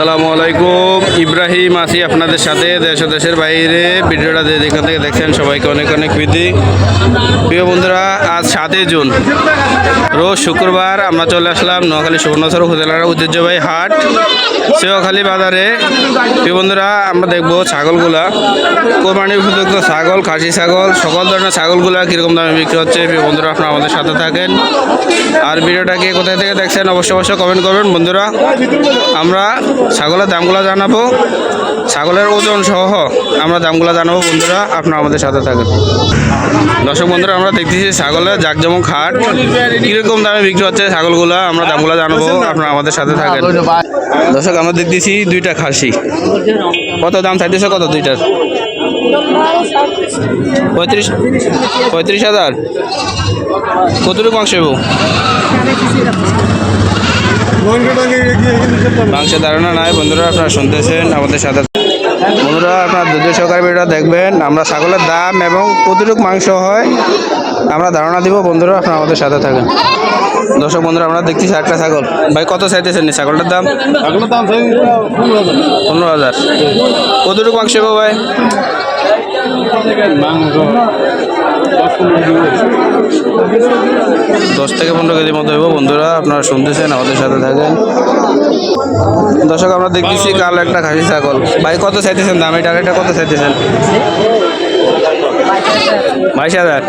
সালামু আলাইকুম। ইব্রাহিম, আসি আপনাদের সাথে দেশ দেশের বাইরে। ভিডিওটা যেখান থেকে দেখছেন সবাইকে অনেক অনেক প্রীতি। প্রিয় বন্ধুরা, আজ সাতই জুন। রোজ শুক্রবার আমরা চলে আসলাম নোয়াখালী সুবর্ণচর উপজেলার ঐতিহ্যবাহী হাট সেওখালী বাজারে। প্রিয় বন্ধুরা, আমরা দেখব ছাগলগুলা। কোরবানির উপযুক্ত ছাগল, খাসি ছাগল, সকল ধরনের ছাগলগুলা কীরকম দামে বিক্রি হচ্ছে। প্রিয় বন্ধুরা, আপনারা আমাদের সাথে থাকেন। আর ভিডিওটাকে কোথায় থেকে দেখছেন, অবশ্যই অবশ্যই কমেন্ট করবেন। বন্ধুরা, আমরা ছাগলের দামগুলো জানাব। ছাগলের ওজন সহ আমরা দামগুলো জানাব বন্ধুরা, আপনারা আমাদের সাথে থাকেন। দর্শক বন্ধুরা, আমরা দেখতেছি ছাগলের জাকজমক হাট। কীরকম দামে বিক্রি হচ্ছে ছাগলগুলো, আমরা দামগুলো জানাব, আপনারা আমাদের সাথে থাকেন। দর্শক, আমরা দেখতেছি দুইটা খাসি। কত দাম চাইতেছে, কত দুইটার? পঁয়ত্রিশ পঁয়ত্রিশ হাজার। কতটুকু মাংস মাংসের ধারণা নাই বন্ধুরা আপনারা শুনতেছেন আমাদের সাথে। বন্ধুরা আপনার দুধ সহকারী ভিডিও দেখবেন আমরা ছাগলের দাম এবং কতটুকু মাংস হয় আমরা ধারণা দিব বন্ধুরা আপনারা আমাদের সাথে থাকেন। দর্শক বন্ধুরা আমরা দেখতেছি একটা ছাগল। ভাই কত চাইতেছেন ছাগলটার দাম? পনেরো হাজার। কতটুকু মাংস হবে ভাই? দশ থেকে পনেরো কেজির মতো হইব। বন্ধুরা, আপনারা শুনতেছেন, আমাদের সাথে থাকেন। দর্শক, আমরা দেখতেছি কাল একটা খাসি ছাগল। ভাই, কত চাইতেছেন দাম? এটা এটা কত চাইতেছেন? বাইশ হাজার।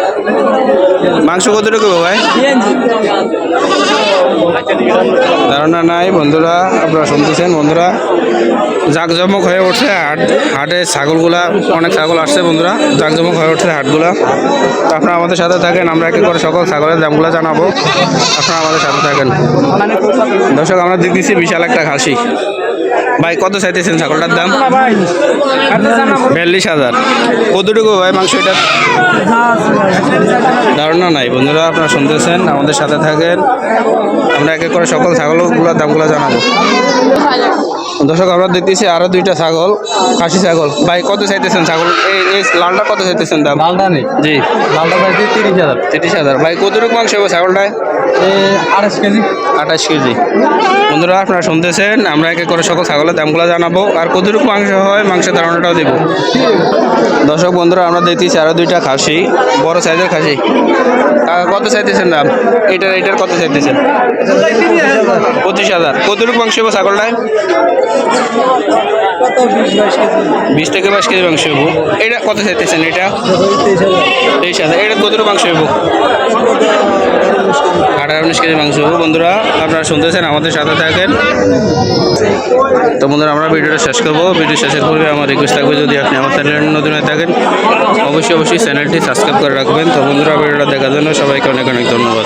মাংস কতটুকু ভাই? ধারণা নাই, বন্ধুরা, আপনারা শুনতেছেন, বন্ধুরা। জাঁকজমক হয়ে ওঠে হাট, হাটে ছাগলগুলা, অনেক ছাগল আসছে, বন্ধুরা। জাঁকজমক হয়ে ওঠে হাটগুলা। তো আপনারা আমাদের সাথে থাকেন, আমরা একে করে সকল ছাগলের দামগুলো জানাব। আপনারা আমাদের সাথে থাকেন। দর্শক, আমরা দেখতেছি বিশাল একটা খাসি। ভাই কত চাইতেছেন ছাগলটার দাম? বিয়াল্লিশ হাজার। কতটুকু ভাই মাংস এটা? ধারণা নাই বন্ধুরা আপনারা শুনতেছেন আমাদের সাথে থাকেন। আমরা এক এক করে সকল ছাগলগুলোর দামগুলো জানাব। দর্শক আমরা দেখতেছি আরও দুইটা ছাগল খাসি ছাগল। ভাই কত চাইতেছেন ছাগল? এই এই লালটা কত চাইতেছেন দাম? লালটা নেই। জি। লালটা পাইছি তিরিশ হাজার। তিরিশ হাজার। ভাই কতটুকু মাংস হবে ছাগলটায়? আঠাশ কেজি। আঠাশ কেজি। বন্ধুরা আপনারা শুনতেছেন আমরা এক করে সকল ছাগলের দামগুলো জানাব। আর কতটুকু মাংস হয় মাংসের ধারণাটাও দেবো। দর্শক বন্ধুরা আমরা দেখতেছি আরও দুইটা খাসি বড় সাইজের খাসি। কত চাইতেছেন দাম? এটার এটার কত চাইতেছেন? পঁচিশ হাজার। কতটুকু মাংস হবে ছাগলটায়? বিশ থেকে বাইশ কেজি মাংস হব এটা কত চাইতেছেন এটা? তেইশ হাজার। এটা কতটুকু মাংস হব আঠারো উনিশ কেজি মাংস হব বন্ধুরা, আপনারা শুনতেছেন, আমাদের সাথে থাকেন। তো বন্ধুরা, আমরা ভিডিওটা শেষ করব। ভিডিও শেষের পূর্বে আমার রিকোয়েস্ট থাকবে, যদি আপনি আমার চ্যানেলে নতুন হয়ে থাকেন, অবশ্যই অবশ্যই চ্যানেলটি সাবস্ক্রাইব করে রাখবেন। তো বন্ধুরা, ভিডিওটা দেখার জন্য সবাইকে অনেক অনেক ধন্যবাদ।